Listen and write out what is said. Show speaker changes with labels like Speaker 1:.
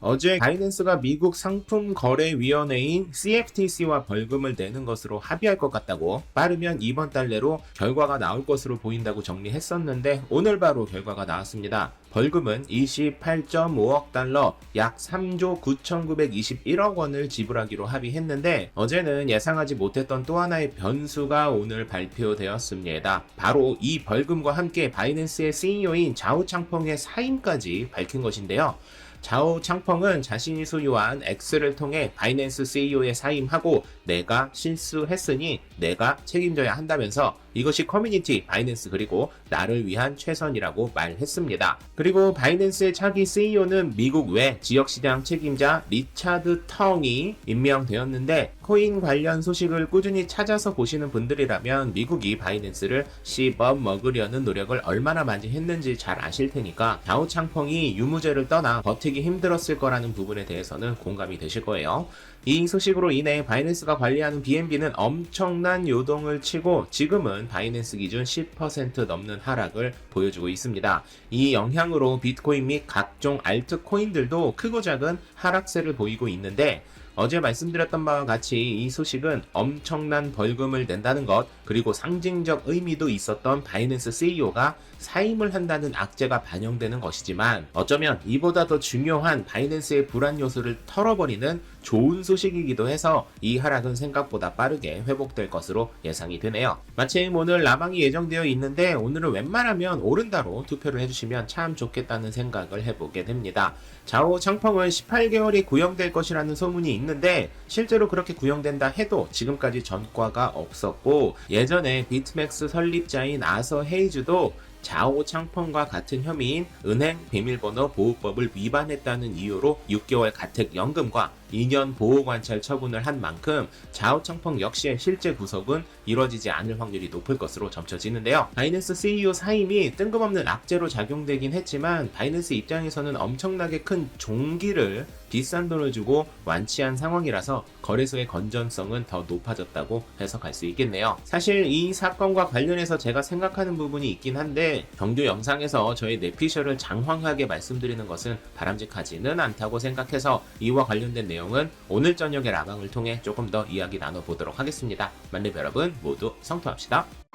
Speaker 1: 어제 바이낸스가 미국 상품거래위원회인 CFTC와 벌금을 내는 것으로 합의할 것 같다고 빠르면 이번 달 내로 결과가 나올 것으로 보인다고 정리했었는데 오늘 바로 결과가 나왔습니다. 벌금은 28.5억 달러, 약 3조 9,921억 원을 지불하기로 합의했는데 어제는 예상하지 못했던 또 하나의 변수가 오늘 발표되었습니다. 바로 이 벌금과 함께 바이낸스의 CEO인 자우창펑의 사임까지 밝힌 것인데요. 자오 창펑은 자신이 소유한 X를 통해 바이낸스 CEO에 사임하고 내가 실수했으니 내가 책임져야 한다면서 이것이 커뮤니티 바이낸스 그리고 나를 위한 최선이라고 말했습니다. 그리고 바이낸스의 차기 CEO는 미국 외 지역시장 책임자 리차드 텅이 임명되었는데 코인 관련 소식을 꾸준히 찾아서 보시는 분들이라면 미국이 바이낸스를 씹어 먹으려는 노력을 얼마나 많이 했는지 잘 아실 테니까 자오 창펑이 유무죄를 떠나 버티기 힘들었을 거라는 부분에 대해서는 공감이 되실 거예요. 이 소식으로 인해 바이낸스가 관리하는 BNB는 엄청난 요동을 치고 지금은 바이낸스 기준 10% 넘는 하락을 보여주고 있습니다. 이 영향으로 비트코인 및 각종 알트코인들도 크고 작은 하락세를 보이고 있는데 어제 말씀드렸던 바와 같이 이 소식은 엄청난 벌금을 낸다는 것, 그리고 상징적 의미도 있었던 바이낸스 CEO가 사임을 한다는 악재가 반영되는 것이지만 어쩌면 이보다 더 중요한 바이낸스의 불안 요소를 털어버리는 좋은 소식이기도 해서 이 하락은 생각보다 빠르게 회복될 것으로 예상이 되네요. 마침 오늘 라방이 예정되어 있는데 오늘은 웬만하면 오른다로 투표를 해주시면 참 좋겠다는 생각을 해보게 됩니다. 좌우 창펑은 18개월이 구형될 것이라는 소문이 있는데 실제로 그렇게 구 형된다 해도 지금까지 전과가 없었고 예전에 비트맥스 설립자인 아서 헤이즈도 자오 창펑과 같은 혐의인 은행 비밀번호 보호법을 위반했다는 이유로 6개월 가택연금과 2년 보호관찰 처분을 한 만큼 자오 창펑 역시의 실제 구속은 이뤄지지 않을 확률이 높을 것으로 점쳐지는데요. 바이낸스 CEO 사임이 뜬금없는 악재로 작용되긴 했지만 바이낸스 입장에서는 엄청나게 큰 종기를 비싼 돈을 주고 완치한 상황이라서 거래소의 건전성은 더 높아졌다고 해석할 수 있겠네요. 사실 이 사건과 관련해서 제가 생각하는 부분이 있긴 한데 정규 영상에서 저희 내피셜을 장황하게 말씀드리는 것은 바람직하지는 않다고 생각해서 이와 관련된 내용은 오늘 저녁의 라방을 통해 조금 더 이야기 나눠보도록 하겠습니다. 만렙 여러분 모두 성투합시다.